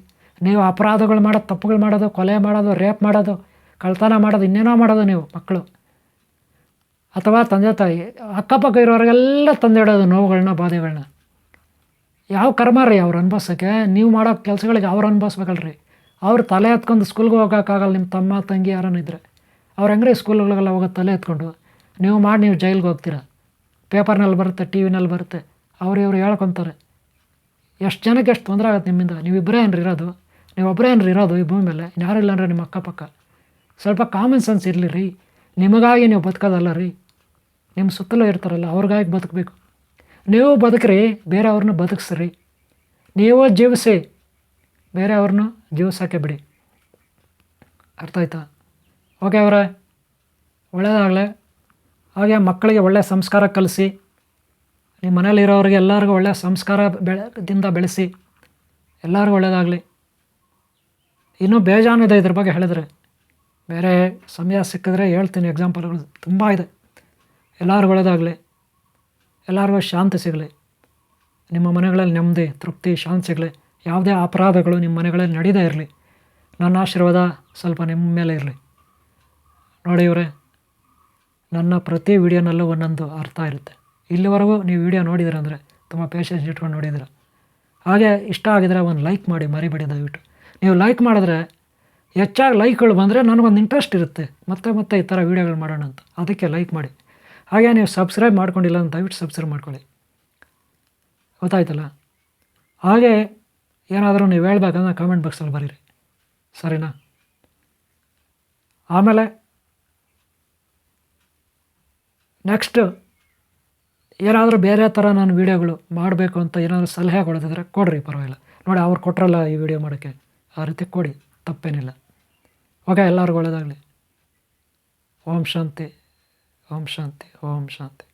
ನೀವು ಅಪರಾಧಗಳು ಮಾಡೋದು, ತಪ್ಪುಗಳು ಮಾಡೋದು, ಕೊಲೆ ಮಾಡೋದು, ರೇಪ್ ಮಾಡೋದು ಕಳ್ತನ ಮಾಡೋದು, ಇನ್ನೇನೋ ಮಾಡೋದು ನೀವು ಮಕ್ಕಳು. ಅಥವಾ ತಂದೆ ತಾಯಿ, ಅಕ್ಕಪಕ್ಕ ಇರೋರಿಗೆಲ್ಲ ತಂದಿಡೋದು ನೋವುಗಳನ್ನ ಬಾಧೆಗಳನ್ನ ಯಾವ ಕರ್ಮ ರೀ ಅವ್ರು ಅನ್ಭವಿಸೋಕ್ಕೆ? ನೀವು ಮಾಡೋ ಕೆಲಸಗಳಿಗೆ ಅವ್ರು ಅನ್ಭವಿಸ್ಬೇಕಲ್ರಿ. ಅವ್ರು ತಲೆ ಎತ್ಕೊಂಡು ಸ್ಕೂಲ್ಗೆ ಹೋಗೋಕ್ಕಾಗಲ್ಲ ನಿಮ್ಮ ತಮ್ಮ, ತಂಗಿ ಯಾರನ್ನ ಇದ್ದರೆ ಅವ್ರು ಹೆಂಗ್ರಿ ಸ್ಕೂಲ್ಗಳಿಗೆಲ್ಲ ಹೋಗೋದು ತಲೆ ಎತ್ಕೊಂಡು? ನೀವು ಮಾಡಿ ನೀವು ಜೈಲಿಗೆ ಹೋಗ್ತೀರಾ? ಪೇಪರ್ನಲ್ಲಿ ಬರುತ್ತೆ, ಟಿ ವಿನಲ್ಲಿ ಬರುತ್ತೆ, ಅವ್ರು ಇವ್ರು ಹೇಳ್ಕೊತಾರೆ. ಎಷ್ಟು ಜನಕ್ಕೆ ಎಷ್ಟು ತೊಂದರೆ ಆಗುತ್ತೆ ನಿಮ್ಮಿಂದ? ನೀವು ಇಬ್ಬರೇ ಏನ್ರಿ ಇರೋದು? ನೀವು ಒಬ್ಬರೇ ಏನ್ರಿ ಇರೋದು ಈ ಭೂಮಿ ಮೇಲೆ? ಯಾರು ಇಲ್ಲ ಅಂದ್ರೆ ನಿಮ್ಮ ಅಕ್ಕಪಕ್ಕ. ಸ್ವಲ್ಪ ಕಾಮನ್ ಸೆನ್ಸ್ ಇರಲಿ ರೀ. ನಿಮಗಾಗಿ ನೀವು ಬದುಕೋದಲ್ಲ ರೀ. ನಿಮ್ಮ ಸುತ್ತಲೂ ಇರ್ತಾರಲ್ಲ, ಅವ್ರಿಗಾಗಿ ಬದುಕಬೇಕು. ನೀವು ಬದುಕ್ರಿ, ಬೇರೆಯವ್ರನ್ನ ಬದುಕಿಸ್ರಿ. ನೀವು ಜೀವಿಸಿ, ಬೇರೆಯವ್ರನ್ನ ಜೀವಿಸೋಕ್ಕೆ ಬಿಡಿ. ಅರ್ಥ ಆಯ್ತಾ? ಓಕೆ ಅವರೇ ಒಳ್ಳೆಯದಾಗಲಿ ಹಾಗೆ ಮಕ್ಕಳಿಗೆ ಒಳ್ಳೆಯ ಸಂಸ್ಕಾರ ಕಲಿಸಿ ನಿಮ್ಮ ಮನೆಯಲ್ಲಿರೋರಿಗೆ ಎಲ್ಲರಿಗೂ ಒಳ್ಳೆಯ ಸಂಸ್ಕಾರ ಬೆಳದಿಂದ ಬೆಳೆಸಿ, ಎಲ್ಲರಿಗೂ ಒಳ್ಳೆಯದಾಗಲಿ ಇನ್ನೂ ಬೇಜಾನು ಬೇಜಾನಿದೆ ಇದ್ರ ಬಗ್ಗೆ ಹೇಳಿದ್ರೆ. ಬೇರೆ ಸಮಯ ಸಿಕ್ಕಿದ್ರೆ ಹೇಳ್ತೀನಿ ಎಕ್ಸಾಂಪಲ್ಗಳು ತುಂಬ ಇದೆ. ಎಲ್ಲರಿಗೂ ಒಳ್ಳೆಯದಾಗಲಿ ಎಲ್ಲರಿಗೂ ಶಾಂತಿ ಸಿಗಲಿ. ನಿಮ್ಮ ಮನೆಗಳಲ್ಲಿ ನೆಮ್ಮದಿ, ತೃಪ್ತಿ, ಶಾಂತಿ ಸಿಗಲಿ. ಯಾವುದೇ ಅಪರಾಧಗಳು ನಿಮ್ಮ ಮನೆಗಳಲ್ಲಿ ನಡೀದೇ ಇರಲಿ. ನನ್ನ ಆಶೀರ್ವಾದ ಸ್ವಲ್ಪ ನಿಮ್ಮ ಮೇಲೆ ಇರಲಿ. ನೋಡಿ ಇವರೇ ನನ್ನ ಪ್ರತಿ ವಿಡಿಯೋನಲ್ಲೂ ಒಂದೊಂದು ಅರ್ಥ ಇರುತ್ತೆ. ಇಲ್ಲಿವರೆಗೂ ನೀವು ವಿಡಿಯೋ ನೋಡಿದಿರ ಅಂದರೆ ತುಂಬ ಪೇಷನ್ಸ್ ಇಟ್ಕೊಂಡು ನೋಡಿದಿರ. ಹಾಗೆ ಇಷ್ಟ ಆಗಿದರೆ ಒಂದು ಲೈಕ್ ಮಾಡಿ ಮರಿಬೇಡಿ ದಯವಿಟ್ಟು. ನೀವು ಲೈಕ್ ಮಾಡಿದ್ರೆ ಹೆಚ್ಚಾಗಿ ಲೈಕ್ಗಳು ಬಂದರೆ ನನಗೊಂದು ಇಂಟ್ರೆಸ್ಟ್ ಇರುತ್ತೆ. ಮತ್ತೆ ಮತ್ತೆ ಈ ಥರ ವೀಡಿಯೋಗಳು ಮಾಡೋಣ ಅಂತ. ಅದಕ್ಕೆ ಲೈಕ್ ಮಾಡಿ. ಹಾಗೆ ನೀವು ಸಬ್ಸ್ಕ್ರೈಬ್ ಮಾಡ್ಕೊಂಡಿಲ್ಲ ಅಂತ ದಯವಿಟ್ಟು ಸಬ್ಸ್ಕ್ರೈಬ್ ಮಾಡ್ಕೊಳ್ಳಿ. ಗೊತ್ತಾಯ್ತಲ್ಲ? ಹಾಗೆ ಏನಾದರೂ ನೀವು ಹೇಳ್ಬೇಕಂದ್ರೆ ಕಾಮೆಂಟ್ ಬಾಕ್ಸಲ್ಲಿ ಬರೀರಿ. ಸರಿನಾ? ಆಮೇಲೆ ನೆಕ್ಸ್ಟ್ ಏನಾದರೂ ಬೇರೆ ಥರ ನಾನು ವೀಡಿಯೋಗಳು ಮಾಡಬೇಕು ಅಂತ ಏನಾದರೂ ಸಲಹೆ ಕೊಡೋದಿದ್ರೆ ಕೊಡ್ರಿ, ಪರವಾಗಿಲ್ಲ. ನೋಡಿ, ಅವ್ರು ಕೊಟ್ರಲ್ಲ ಈ ವಿಡಿಯೋ ಮಾಡೋಕ್ಕೆ. ಆ ರೀತಿ ಕೊಡಿ, ತಪ್ಪೇನಿಲ್ಲ. ಓಕೆ ಎಲ್ಲರಿಗೂ ಒಳ್ಳೆಯದಾಗಲಿ ಓಂ ಶಾಂತಿ ಓಂ ಶಾಂತಿ ಓಂ ಶಾಂತಿ.